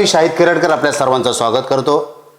मी शाहिद केरडकर आपल्या सर्वांचं स्वागत करतो.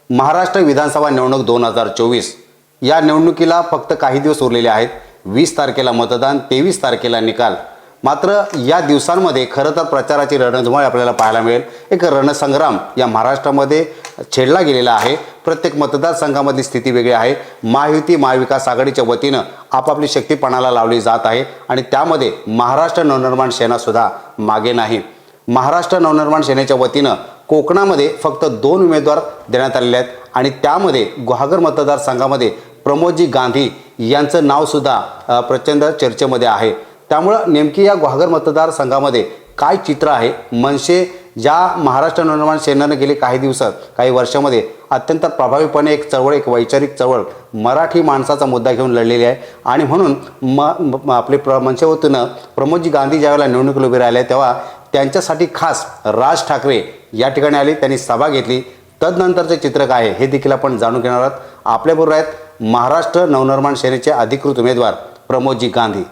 महाराष्ट्र विधानसभा निवडणूक दोन हजार चोवीस. या निवडणुकीला फक्त काही दिवस उरलेले आहेत. वीस तारखेला मतदान तेवीस तारखेला निकाल. मात्र या दिवसांमध्ये खरं तर प्रचाराची रणधुमाळी आपल्याला पाहायला मिळेल. एक रणसंग्राम या महाराष्ट्रामध्ये छेडला गेलेला आहे. प्रत्येक मतदारसंघामधली स्थिती वेगळी आहे. महायुती महाविकास आघाडीच्या वतीनं आपापली शक्ती पणाला लावली जात आहे आणि त्यामध्ये महाराष्ट्र नवनिर्माण सेनासुद्धा मागे नाही. महाराष्ट्र नवनिर्माण सेनेच्या वतीनं कोकणामध्ये फक्त दोन उमेदवार देण्यात आलेले आहेत आणि त्यामध्ये गुहागर मतदारसंघामध्ये प्रमोदजी गांधी यांचं नावसुद्धा प्रचंड चर्चेमध्ये आहे. त्यामुळं नेमकी या गुहागर मतदारसंघामध्ये काय चित्र आहे? मनसे ज्या महाराष्ट्र नवनिर्माण सेनेनं गेले काही दिवसात काही वर्षामध्ये अत्यंत प्रभावीपणे एक चळवळ एक वैचारिक चळवळ मराठी माणसाचा मुद्दा घेऊन लढलेली आहे. आणि म्हणून म आपले प्र मनसेवतीनं प्रमोदजी गांधी ज्यावेळेला निवडणुकीला उभे राहिले तेव्हा त्यांच्यासाठी खास राज ठाकरे या ठिकाणी आले त्यांनी सभा घेतली. तदनंतरचे चित्र काय आहे हे देखील आपण जाणून घेणार आहोत. आपल्याबरोबर आहेत महाराष्ट्र नवनिर्माण सेनेचे अधिकृत उमेदवार प्रमोदजी गांधी.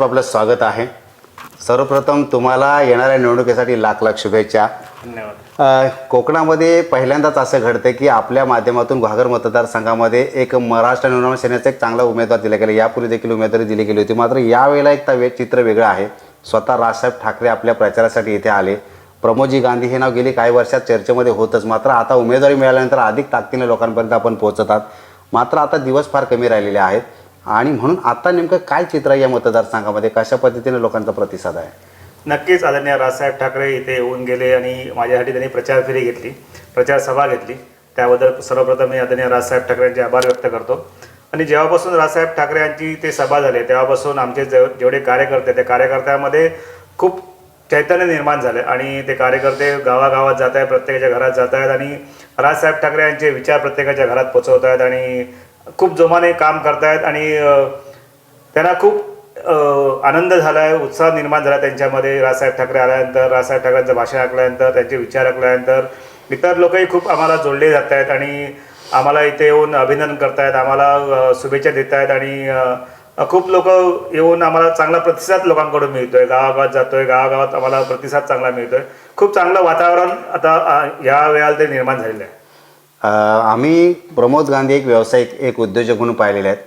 आपलं स्वागत आहे. सर्वप्रथम तुम्हाला येणाऱ्या निवडणुकीसाठी लाख लाख शुभेच्छा. धन्यवाद. कोकणामध्ये पहिल्यांदाच असं घडतं की आपल्या माध्यमातून घागर मतदारसंघामध्ये एक महाराष्ट्र निर्माण सेनेचा एक चांगला उमेदवार दिला गेला. यापूर्वी देखील उमेदवारी दिली गेली होती. मात्र यावेळेला एक चित्र वेगळं आहे. स्वतः राजसाहेब ठाकरे आपल्या प्रचारासाठी इथे आले. प्रमोदजी गांधी हे नाव गेली काही वर्षात चर्चेमध्ये होतच. मात्र आता उमेदवारी मिळाल्यानंतर अधिक ताकदीने लोकांपर्यंत आपण पोहोचतात. मात्र आता दिवस फार कमी राहिलेले आहेत. आणि म्हणून आता नेमकं काय चित्र आहे या मतदारसंघामध्ये? कशा पद्धतीने लोकांचा प्रतिसाद आहे? नक्कीच आदरणीय राजसाहेब ठाकरे इथे येऊन गेले आणि माझ्यासाठी त्यांनी प्रचार फेरी घेतली प्रचार सभा घेतली. त्याबद्दल सर्वप्रथम मी आदरणीय राजसाहेब ठाकरे यांचे आभार व्यक्त करतो. आणि जेव्हापासून राजसाहेब ठाकरे यांची ते सभा झाली तेव्हापासून आमचे जे जेवढे कार्यकर्ते त्या कार्यकर्त्यामध्ये खूप चैतन्य निर्माण झाले आणि ते कार्यकर्ते गावागावात जात आहेत प्रत्येकाच्या घरात जात आहेत आणि राजसाहेब ठाकरे यांचे विचार प्रत्येकाच्या घरात पोचवत आहेत आणि खूप जोमाने काम करतायत आणि त्यांना खूप आनंद झाला आहे उत्साह निर्माण झाला त्यांच्यामध्ये. राजसाहेब ठाकरे आल्यानंतर राजसाहेब ठाकरेंचं भाषण ऐकल्यानंतर त्यांचे विचार ऐकल्यानंतर इतर लोकही खूप आम्हाला जोडले जात आहेत आणि आम्हाला इथे येऊन अभिनंदन करतायत आम्हाला शुभेच्छा देत आहेत आणि खूप लोक येऊन आम्हाला चांगला प्रतिसाद लोकांकडून मिळतोय. गावागावात जातोय गावागावात आम्हाला प्रतिसाद चांगला मिळतोय. खूप चांगलं वातावरण आता या वेळेला ते निर्माण झालेलं आहे. आम्ही प्रमोद गांधी एक व्यावसायिक एक उद्योजक म्हणून पाहिलेले आहेत.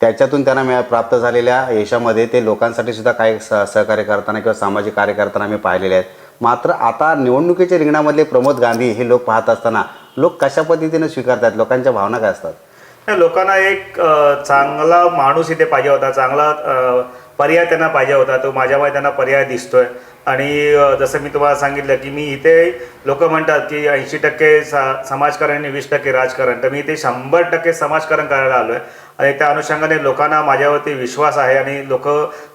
त्याच्यातून त्यांना मिळा प्राप्त झालेल्या यशामध्ये ते लोकांसाठी सुद्धा काही स सहकार्य करताना किंवा सामाजिक कार्य करताना आम्ही पाहिलेले आहेत. मात्र आता निवडणुकीच्या रिंगणामधले प्रमोद गांधी हे लोक पाहत असताना लोक कशा पद्धतीने स्वीकारतात? लोकांच्या भावना काय असतात? लोकांना एक चांगला माणूस इथे पाहिजे होता चांगला पर्याय त्यांना पाहिजे होता तो माझ्यामध्ये त्यांना पर्याय दिसतोय. आणि जसं मी तुम्हाला सांगितलं की मी इथे लोक म्हणतात की ऐंशी टक्के सा समाजकारण आणि वीस टक्के राजकारण. तर मी इथे शंभर टक्के समाजकारण करायला आलो आहे आणि त्या अनुषंगाने लोकांना माझ्यावरती विश्वास आहे आणि लोक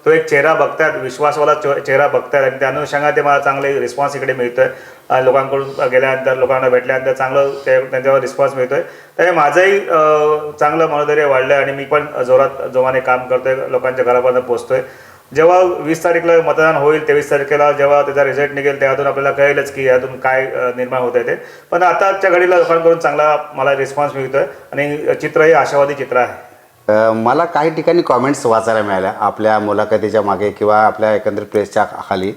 तो एक चेहरा बघतात विश्वासवाला चेहरा बघतात आणि त्या अनुषंगाने मला चांगले रिस्पॉन्स इकडे मिळतो आहे लोकांकडून गेल्यानंतर लोकांना भेटल्यानंतर चांगलं ते त्यांच्यावर रिस्पॉन्स मिळतो आहे त्यामुळे माझंही चांगलं मनोधैर्य वाढलं आणि मी पण जोरात जोमाने काम करतो आहे लोकांच्या घरापर्यंत पोहोचतोय. जेव्हा वीस तारीखला मतदान होईल तेवीस तारखेला जेव्हा त्याचा रिझल्ट निघेल त्यातून आपल्याला कळेलच की यातून काय निर्माण होत आहे ते. पण आताच्या घडीला लोकांकडून चांगला मला रिस्पॉन्स मिळतोय आणि चित्र हे आशावादी चित्र आहे. मला काही ठिकाणी कॉमेंट्स वाचायला मिळाल्या आपल्या मुलाखतीच्या मागे किंवा आपल्या एकंदरीत प्रेसच्या खाली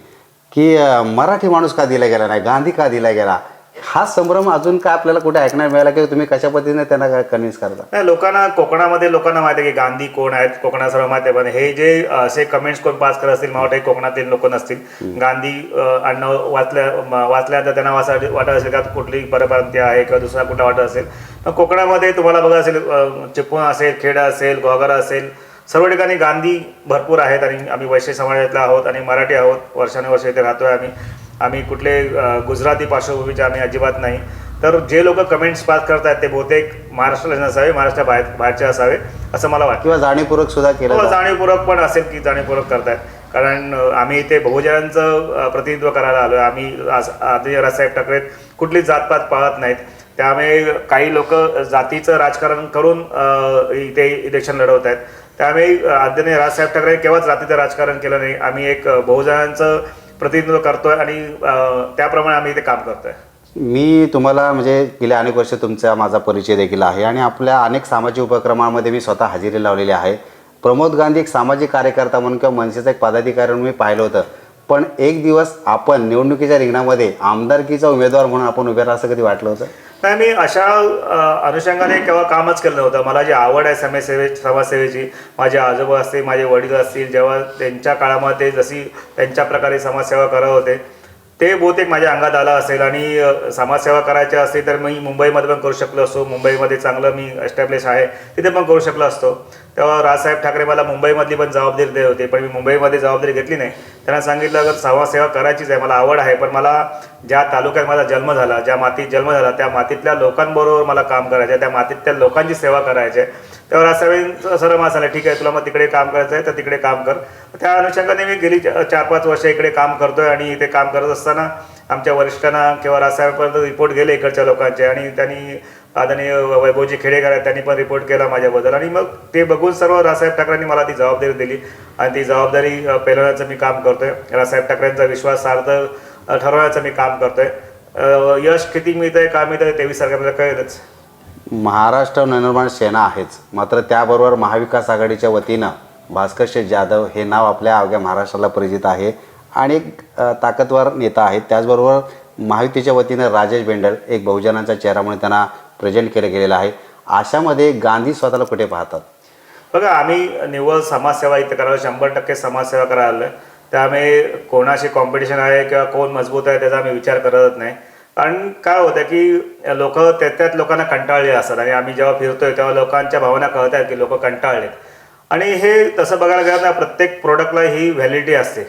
की मराठी माणूस का दिला गेला नाही गांधी का दिला गेला? हा संभ्रम अजून काय आपल्याला कुठे ऐकण्यात मिळाला की तुम्ही कशा पद्धतीने त्यांना कन्व्हिन्स करता? नाही लोकांना कोकणामध्ये लोकांना माहिती आहे की गांधी कोण आहेत कोकणा सर्व माहिती आहे पण हे जे असे कमेंट्स कोण पास करत असतील मला वाटतं हे कोकणातील लोक नसतील. गांधी अ, आडनाव वाचल्या वाचल्यानंतर त्यांना वाचा वाटत असेल का कुठली परप्रांतीय आहे किंवा दुसरा कुठला वाटत असेल. पण कोकणामध्ये तुम्हाला बघा असेल चिपळूण असेल खेडा असेल गोहागर असेल सर्व ठिकाणी गांधी भरपूर आहेत आणि आम्ही वैश्य समाजातला आहोत आणि मराठी आहोत. वर्षानुवर्ष इथे राहतोय आम्ही. आम्ही कुठले गुजराती पार्श्वभूमीचे आम्ही अजिबात नाही. तर जे लोक कमेंट्स पास करतात ते बहुतेक महाराष्ट्राला नसावे महाराष्ट्रा बाहेर बाहेरचे असावे असं मला वाटतं. किंवा जाणीवपूर्वक सुद्धा केलं हो. जाणीवपूर्वक पण असेल की जाणीवपूर्वक करतायत. कारण आम्ही इथे बहुजनांचं प्रतिनिधित्व करायला आलो आम्ही आदरणीय राजसाहेब ठाकरे कुठलीच जातपात पाळत नाहीत. त्यामुळे काही लोक जातीचं राजकारण करून इथे इलेक्शन लढवत आहेत त्यामुळे आदरणीय राजसाहेब ठाकरे केव्हाच जातीचं राजकारण केलं नाही. आम्ही एक बहुजनांचं प्रतिनिधित्व करतोय आणि त्याप्रमाणे आम्ही इथे काम करतोय. मी तुम्हाला म्हणजे गेल्या अनेक वर्ष तुमचा माझा परिचय देखील आहे आणि आपल्या अनेक सामाजिक उपक्रमामध्ये मी स्वतः हजेरी लावलेली आहे. प्रमोद गांधी एक सामाजिक कार्यकर्ता म्हणून किंवा मनसेचा एक पदाधिकारी म्हणून मी पाहिलं होतं. पण एक दिवस आपण निवडणुकीच्या रिंगणामध्ये आमदारकीचा उमेदवार म्हणून आपण उभे राहा असं कधी वाटलं होतं? नाही मी अशा अनुषंगाने केव्हा कामच केलं नव्हतं. मला जी आवड आहे समाजसेवे समाजसेवेची माझे आजोबा असतील माझे वडील असतील जेव्हा त्यांच्या काळामध्ये जशी त्यांच्या प्रकारे समाजसेवा करत होते ते बहुतेक माझ्या अंगात आलं असेल आणि समाजसेवा करायची असते तर मी मुंबईमध्ये पण करू शकलो असतो. मुंबईमध्ये चांगलं मी एस्टॅब्लिश आहे तिथे पण करू शकलो असतो. तेव्हा राजसाहेब ठाकरे मला मुंबईमधली पण जबाबदारी देत होते पण मी मुंबईमध्ये जबाबदारी घेतली नाही. त्यांना सांगितलं अगर समाजसेवा करायचीच आहे मला आवड आहे पण मला ज्या तालुक्यात माझा जन्म झाला ज्या मातीत जन्म झाला त्या मातीतल्या लोकांबरोबर मला काम करायचं आहे त्या मातीतल्या लोकांची सेवा करायची आहे. तेव्हा राजसाहेब सर मला सांगितलं ठीक आहे तुला मग तिकडे काम करायचं आहे तर तिकडे काम कर. त्या अनुषंगाने मी गेली चार पाच वर्ष इकडे काम करतोय आणि इथे काम करत असताना आमच्या वरिष्ठांना किंवा राजसाहेबांपर्यंत रिपोर्ट गेले इकडच्या लोकांचे आणि त्यांनी आदरणीय वैभवजी खेडेकर आहेत त्यांनी पण रिपोर्ट केला माझ्याबद्दल. आणि मग ते बघून सर्व रासाहेब ठाकरेंनी मला ती जबाबदारी दिली. आणि ती जबाबदारी पेलवण्याचं मी काम करतोय. रासाहेब ठाकरेंचा विश्वासार्थ अ, ठरवण्याचं मी काम करतोय. यश किती मिळतंय का मिळतंय तेवीस तारखेपर्यंत कळेलच. महाराष्ट्र नवनिर्माण सेना आहेच. मात्र त्याबरोबर महाविकास आघाडीच्या वतीनं भास्कर शेठ जाधव हे नाव आपल्या अवघ्या महाराष्ट्राला परिचित आहे. आणि एक ताकदवर नेता आहेत. त्याचबरोबर महायुतीच्या वतीनं राजेश बेंडल एक बहुजनांचा चेहरा म्हणून त्यांना प्रेझेंट केलं गेलेलं आहे. अशामध्ये गांधी स्वतःला कुठे पाहतात? बघा आम्ही निव्वळ समाजसेवा इथं करायला शंभर टक्के समाजसेवा करायला त्यामुळे कोणाशी कॉम्पिटिशन आहे किंवा कोण मजबूत आहे त्याचा आम्ही विचार करत नाही. कारण काय होतं की लोक त्या त्यात लोकांना कंटाळले असतात. आणि आम्ही जेव्हा फिरतोय तेव्हा लोकांच्या भावना कळत आहेत की लोक कंटाळलेत. आणि हे तसं बघायला गेलं तर प्रत्येक प्रोडक्टला ही व्हॅलिडिटी असते.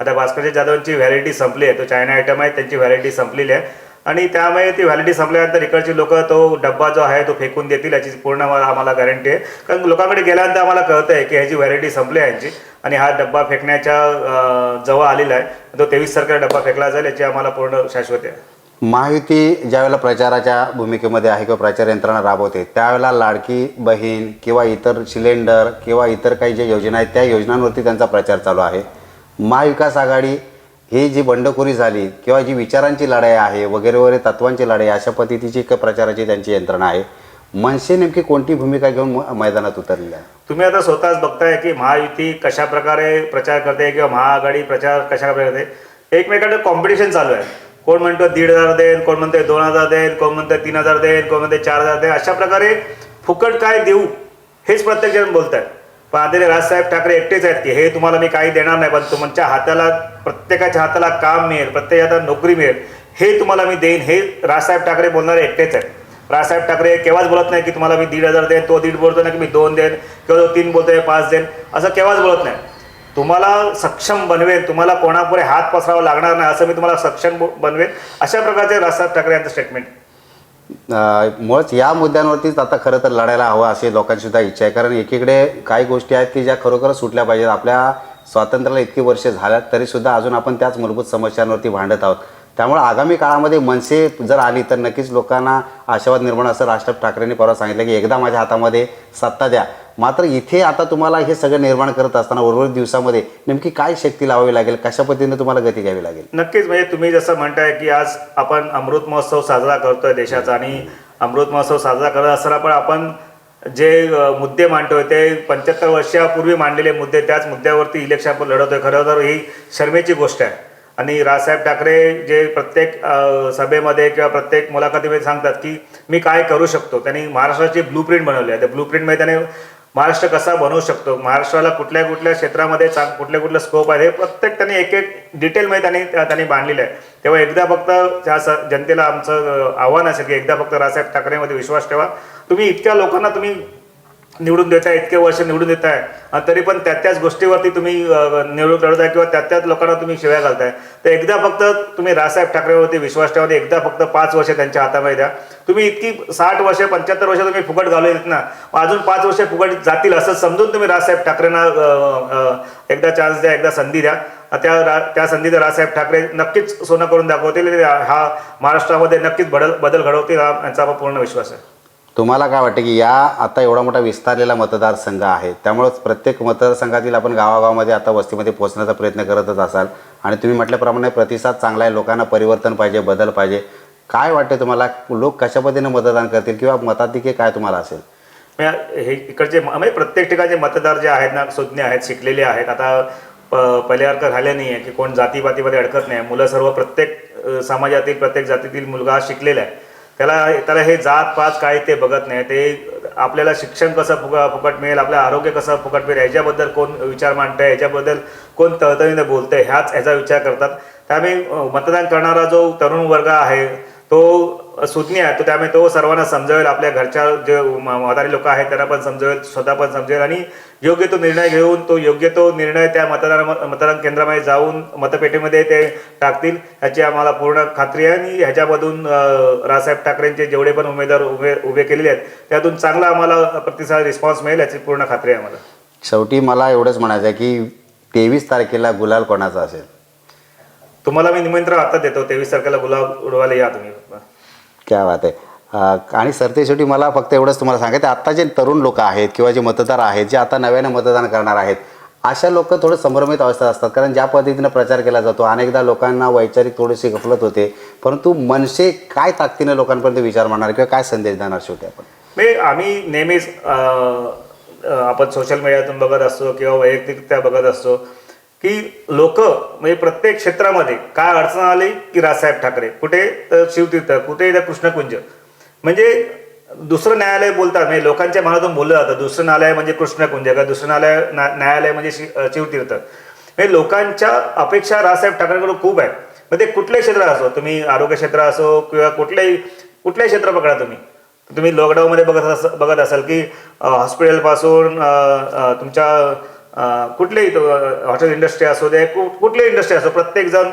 आता भास्करजी जाधवांची व्हॅलिडिटी संपली आहे. तो चायना आयटम आहे त्यांची व्हॅलिडिटी संपलेली आहे. आणि त्यामुळे ती व्हॅलिडिटी संपल्यानंतर इकडची लोक तो डब्बा जो आहे तो फेकून देतील याची पूर्ण आम्हाला गॅरंटी आहे. कारण लोकांकडे गेल्यानंतर आम्हाला कळतं आहे की ह्याची व्हॅलिडिटी संपली आहे यांची. आणि हा डब्बा फेकण्याच्या जवळ आलेला आहे. तो तेवीस तारखेला डब्बा फेकला जाईल याची आम्हाला पूर्ण शाश्वती आहे. महायुती ज्यावेळेला प्रचाराच्या भूमिकेमध्ये आहे किंवा प्रचार यंत्रणा राबवते त्यावेळेला लाडकी बहीण किंवा इतर सिलेंडर किंवा इतर काही ज्या योजना आहेत त्या योजनांवरती त्यांचा प्रचार चालू आहे. महाविकास आघाडी ही जी बंडखोरी झाली किंवा जी विचारांची लढाई आहे वगैरे वगैरे तत्वांची लढाई अशा पद्धतीची प्रचाराची त्यांची यंत्रणा आहे. मनसे नेमकी कोणती भूमिका घेऊन म- मैदानात उतरलेली आहे तुम्ही आता स्वतःच बघताय की महायुती कशा प्रकारे प्रचार करते किंवा महाआघाडी प्रचार कशा प्रकारे करते? एकमेकांचं कॉम्पिटिशन चालू आहे. कोण म्हणतो दीड हजार देईन कोण म्हणते दोन हजार देईन कोण म्हणते तीन हजार देईन कोण म्हणते चार हजार देईन अशा प्रकारे फुकट काय देऊ हेच प्रत्येक जण बोलत आहेत पण आदरणीय राजसाहेब ठाकरे एकटेच आहेत की हे तुम्हाला मी काही देणार नाही पण तुमच्या हाताला प्रत्येकाच्या हाताला काम मिळेल प्रत्येकाच्या नोकरी मिळेल हे तुम्हाला मी देईन हे राजसाहेब ठाकरे बोलणारे एकटेच आहेत. राजसाहेब ठाकरे केव्हाच बोलत नाही की तुम्हाला मी दीड हजार देईन तो दीड बोलतो नाही की मी दोन देईन किंवा तो तीन बोलतोय पाच देईन असं केव्हाच बोलत नाही. तुम्हाला सक्षम बनवेन तुम्हाला कोणापुढे हात पसरावा लागणार नाही असं मी तुम्हाला सक्षम ब- बनवेन अशा प्रकारचे राजसाहेब ठाकरे यांचं स्टेटमेंट मुळच या मुद्द्यांवरतीच आता खरं तर लढायला हवं अशी लोकांची सुद्धा इच्छा आहे. कारण एकीकडे काही गोष्टी आहेत की ज्या खरोखर सुटल्या पाहिजेत. आपल्या स्वातंत्र्याला इतकी वर्षे झाल्यात तरीसुद्धा अजून आपण त्याच मूलभूत समस्यांवरती भांडत आहोत. त्यामुळे आगामी काळामध्ये मनसे जर आली तर नक्कीच लोकांना आशावाद निर्माण असं राज ठाकरेंनी परवा सांगितलं की एकदा माझ्या हातामध्ये सत्ता द्या. मात्र इथे आता तुम्हाला हे सगळं निर्माण करत असताना उर्वरित दिवसामध्ये नेमकी काय शक्ती लावावी लागेल? कशा पद्धतीने तुम्हाला गती घ्यावी लागेल? नक्कीच म्हणजे तुम्ही जसं म्हणताय की आज आपण अमृत महोत्सव साजरा करतोय देशाचा आणि अमृत महोत्सव साजरा करत असताना पण आपण जे मुद्दे मांडतोय ते पंच्याहत्तर वर्षापूर्वी मांडलेले मुद्दे त्याच मुद्द्यावरती इलेक्शन आपण लढवतोय. खरं तर ही शर्मेची गोष्ट आहे. आणि राजसाहेब ठाकरे जे प्रत्येक सभेमध्ये किंवा प्रत्येक मुलाखतीमध्ये सांगतात की मी काय करू शकतो? त्यांनी महाराष्ट्राची ब्लूप्रिंट बनवली आहे. त्या ब्लूप्रिंटमध्ये त्याने महाराष्ट्र कसा बनवू शकतो? महाराष्ट्राला कुठल्या कुठल्या क्षेत्रामध्ये चांग कुठले कुठले स्कोप आहे हे प्रत्येक त्यांनी एक एक डिटेलमध्ये त्यांनी त्यांनी बांधलेलं आहे. तेव्हा एकदा फक्त त्या स जनतेला आमचं आव्हान असेल की एकदा फक्त राजसाहेब ठाकरेमध्ये विश्वास ठेवा. तुम्ही इतक्या लोकांना तुम्ही निवडून देताय इतके वर्ष निवडून देत आहे तरी पण त्या त्याच गोष्टीवरती तुम्ही अ, लढत लढताय किंवा त्या त्याच लोकांना तुम्ही शिव्या घालताय. तर एकदा फक्त तुम्ही राजसाहेब ठाकरेवरती विश्वास ठेवा एकदा फक्त पाच वर्ष त्यांच्या हातामध्ये द्या. तुम्ही इतकी साठ वर्ष पंच्याहत्तर वर्ष तुम्ही फुकट घालवलीत ना. मग अजून पाच वर्ष फुकट जातील असं समजून तुम्ही राजसाहेब ठाकरेंना एकदा चान्स द्या एकदा संधी द्या. त्या रा त्या संधीत राजसाहेब ठाकरे नक्कीच सोनं करून दाखवतील हा महाराष्ट्रामध्ये नक्कीच बदल बदल घडवतील हा यांचा पूर्ण विश्वास आहे. तुम्हाला काय वाटतं की या आता एवढा मोठा विस्तारलेला मतदारसंघ आहे त्यामुळंच प्रत्येक मतदारसंघातील आपण गावागावामध्ये आता वस्तीमध्ये पोहोचण्याचा प्रयत्न करतच असाल. आणि तुम्ही म्हटल्याप्रमाणे प्रतिसाद चांगला आहे लोकांना परिवर्तन पाहिजे बदल पाहिजे. काय वाटते तुम्हाला? लोक कशा पद्धतीने मतदान करतील किंवा मताधिके काय तुम्हाला असेल? हे इकडचे म्हणजे प्रत्येक ठिकाणचे मतदार जे आहेत ना सुज्ञ आहेत शिकलेले आहेत. आता प पहिल्यासारखं राहिलं नाही आहे की कोण जातीपातीमध्ये अडकत नाही. मुलं सर्व प्रत्येक समाजातील प्रत्येक जातीतील मुलगा शिकलेला आहे. त्याला त्याला हे जात पात काय ते बघत नाही. ते आपल्याला शिक्षण कसं फुक फुकट मिळेल आपलं आरोग्य कसं फुकट मिळेल याच्याबद्दल कोण विचार मांडतंय याच्याबद्दल कोण तळतळीने बोलतंय ह्याच ह्याचा विचार करतात. त्यामुळे मतदान करणारा जो तरुण वर्ग आहे तो सुज्ञ आहे. तो त्यामुळे तो सर्वांना समजावेल आपल्या घरच्या जे म्हातारी लोक आहेत त्यांना पण समजावेल स्वतः पण समजेल आणि योग्य तो निर्णय घेऊन तो योग्य तो निर्णय त्या मतदान मतदान केंद्रामध्ये जाऊन मतपेटीमध्ये ते टाकतील ह्याची आम्हाला पूर्ण खात्री आहे. आणि ह्याच्यामधून अ, रावसाहेब ठाकरेंचे जेवढे पण उमेदवार उभे उभे केलेले आहेत त्यातून चांगला आम्हाला प्रतिसाद रिस्पॉन्स मिळेल याची पूर्ण खात्री आहे आम्हाला. शेवटी मला एवढंच म्हणायचं आहे की तेवीस तारखेला गुलाल कोणाचा असेल? तुम्हाला मी निमंत्रण आता देतो तेवीस तारखेला गुलाब उडवायला या तुम्ही. क्या बात आहे. आणि सरतेशेवटी मला फक्त एवढंच तुम्हाला सांगायचं आत्ता जे तरुण लोक आहेत किंवा जे मतदार आहेत जे आता नव्यानं मतदान करणार आहेत अशा लोक थोडं संभ्रमित अवस्थेत असतात. कारण ज्या पद्धतीनं प्रचार केला जातो अनेकदा लोकांना वैचारिक थोडीशी गफलत होते परंतु मनसे काय ताकदीनं लोकांपर्यंत विचार मांडणार किंवा काय संदेश देणार शेवटी आपण? म्हणजे आम्ही नेहमीच आपण सोशल मीडियातून बघत असतो किंवा वैयक्तिकरित्या बघत असतो. की लोक म्हणजे प्रत्येक क्षेत्रामध्ये काय अडचण आली की राजसाहेब ठाकरे? कुठे तर शिवतीर्थ कुठे तर कृष्णकुंज. म्हणजे दुसरं न्यायालय बोलतात म्हणजे लोकांच्या मनातून बोललं जातं दुसरं न्यायालय म्हणजे कृष्णकुंज का दुसरं न्यायालय न्यायालय म्हणजे शि शिवतीर्थ. म्हणजे लोकांच्या अपेक्षा राजसाहेब ठाकरेंकडून खूप आहे मग ते कुठल्याही क्षेत्र असो तुम्ही आरोग्य क्षेत्र असो किंवा कुठल्याही कुठल्याही क्षेत्र पकडा तुम्ही. तुम्ही लॉकडाऊनमध्ये बघत अस बघत असाल की हॉस्पिटलपासून तुमच्या कुठलेही तो, हॉटेल इंडस्ट्री असू दे कु कुठलीही इंडस्ट्री असो प्रत्येक जण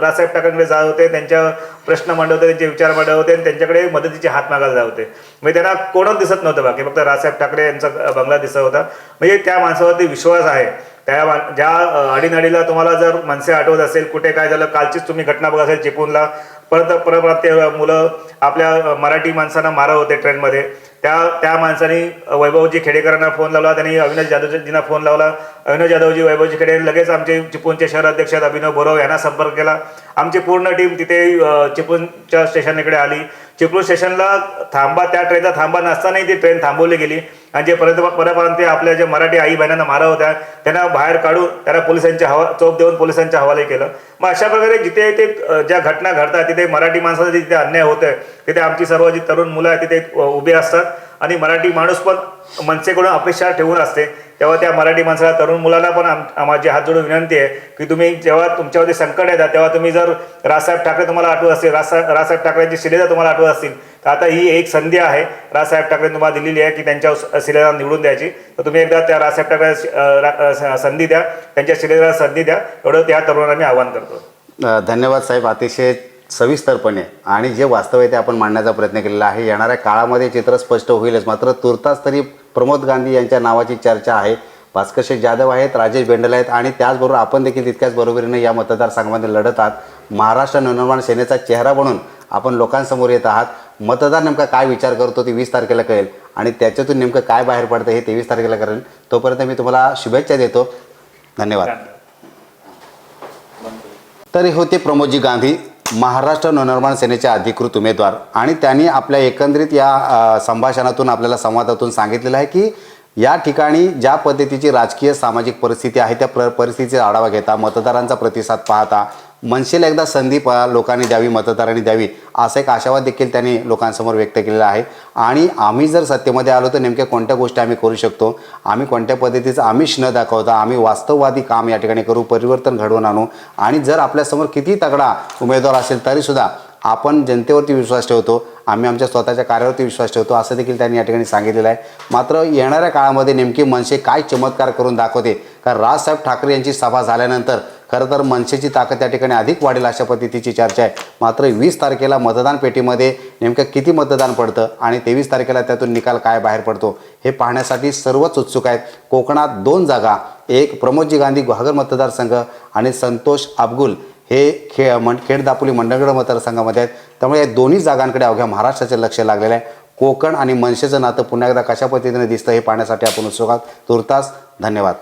रासाहेब ठाकरेंकडे जात होते त्यांच्या प्रश्न मांडवते त्यांचे विचार मांडवते आणि त्यांच्याकडे मदतीचे हात मागायला जात होते. म्हणजे त्यांना कोणच दिसत नव्हतं बाकी फक्त रासाहेब ठाकरे यांचा बंगला दिसत होता. म्हणजे त्या माणसावरती विश्वास आहे. त्या मा- ज्या अडीनडीला तुम्हाला जर मनसे आठवत असेल कुठे काय झालं कालचीच तुम्ही घटना बघत असेल चिपळूणला परत परत ते मुलं आपल्या मराठी माणसांना मारा होते ट्रेनमध्ये. त्या त्या माणसाने वैभवजी खेडेकरांना फोन लावला त्यांनी अविनाश जाधवजींना फोन लावला. अविनाश जाधवजी वैभवजी खेडे लगेच आमचे चिपळूणचे शहर अध्यक्ष अभिनव बोरव यांना संपर्क केला. आमची पूर्ण टीम तिथे चिपळूणच्या चिपळूणच्या स्टेशनकडे आली. चिपळूण स्टेशनला थांबा त्या ट्रेनचा थांबा नसतानाही ती ट्रेन थांबवली गेली. आणि जे परत परपर्यंत आपल्या जे मराठी आई बहिणांना मारा होत्या त्यांना बाहेर काढून त्यांना पोलिसांच्या हवा चोप देऊन पोलिसांच्या हवाले केलं. मग अशा प्रकारे जिथे ते ज्या घटना घडतात तिथे मराठी माणसाचा जिथे अन्याय होतोय तिथे आमची सर्व जी तरुण मुलं आहेत तिथे उभे उभी असतात. आणि मराठी माणूस पण मनसेकडून अपेक्षा ठेवून असते. तेव्हा त्या मराठी माणसाला तरुण मुलाला पण आम माझी हात जोडून विनंती आहे की तुम्ही जेव्हा तुमच्यावरती संकट येतात तेव्हा तुम्ही जर राजसाहेब ठाकरे तुम्हाला आठवत असतील राजसाहेब राजसाहेब ठाकरेंची शिलेदा तुम्हाला आठवत असतील तर आता ही एक संधी आहे. राजसाहेब ठाकरे तुम्हाला दिलेली आहे की त्यांच्या शिलेदार निवडून द्यायची. तर तुम्ही एकदा त्या राजसाहेब ठाकरे संधी द्या. त्यांच्या शिलेदार संधी द्या. एवढं त्या तरुणांना मी आवाहन करतो. धन्यवाद साहेब. अतिशय सविस्तरपणे आणि जे वास्तव आहे ते आपण मांडण्याचा प्रयत्न केलेला आहे. येणाऱ्या काळामध्ये चित्र स्पष्ट होईलच. मात्र तुर्तास तरी प्रमोद गांधी यांच्या नावाची चर्चा आहे. भास्कर शेठ जाधव आहेत राजेश बेंडल आहेत आणि त्याचबरोबर आपण देखील तितक्याच बरोबरीनं या मतदारसंघामध्ये लढत आहात. महाराष्ट्र नवनिर्माण सेनेचा चेहरा बनून आपण लोकांसमोर येत आहात. मतदार नेमका काय विचार करतो ते वीस तारखेला कळेल. आणि त्याच्यातून नेमकं काय बाहेर पडतं हे तेवीस तारखेला करेल तोपर्यंत मी तुम्हाला शुभेच्छा देतो. धन्यवाद. तरी होते प्रमोदजी गांधी महाराष्ट्र नवनिर्माण सेनेचे अधिकृत उमेदवार. आणि त्यांनी आपल्या एकंदरीत या संभाषणातून आपल्याला संवादातून सांगितलेलं आहे की या ठिकाणी ज्या पद्धतीची राजकीय सामाजिक परिस्थिती आहे त्या प्र परिस्थितीचा आढावा घेता मतदारांचा प्रतिसाद पाहता मनसेला एकदा संधी प लोकांनी द्यावी मतदारांनी द्यावी असा एक आशावाद देखील त्यांनी लोकांसमोर व्यक्त केलेला आहे. आणि आम्ही जर सत्तेमध्ये आलो तर नेमक्या कोणत्या गोष्टी आम्ही करू शकतो? आम्ही कोणत्या पद्धतीचं आमिष न दाखवता आम्ही वास्तववादी काम या ठिकाणी करू परिवर्तन घडवून आणू? आणि जर आपल्यासमोर किती तगडा उमेदवार असेल तरीसुद्धा आपण जनतेवरती विश्वास ठेवतो आम्ही आमच्या स्वतःच्या कार्यावरती विश्वास ठेवतो असं देखील त्यांनी या ठिकाणी सांगितलेलं आहे. मात्र येणाऱ्या काळामध्ये नेमकी मनसे काय चमत्कार करून दाखवते? कारण राजसाहेब ठाकरे यांची सभा झाल्यानंतर खरं तर मनसेची ताकद त्या ठिकाणी अधिक वाढेल अशा पद्धतीची चर्चा आहे. मात्र वीस तारखेला मतदान पेटीमध्ये नेमकं किती मतदान पडतं आणि तेवीस तारखेला त्यातून निकाल काय बाहेर पडतो हे पाहण्यासाठी सर्वच उत्सुक आहेत. कोकणात दोन जागा एक प्रमोदजी गांधी गुहागर मतदारसंघ आणि संतोष अबगुल हे खे मन खेड दापोली मंडळगड मतदारसंघामध्ये आहेत. त्यामुळे या दोन्ही जागांकडे अवघ्या महाराष्ट्राचे लक्ष लागलेलं आहे. कोकण आणि मनसेचं नातं पुन्हा एकदा कशा पद्धतीने दिसतं हे पाहण्यासाठी आपण उत्सुक आहात. तुर्तास धन्यवाद.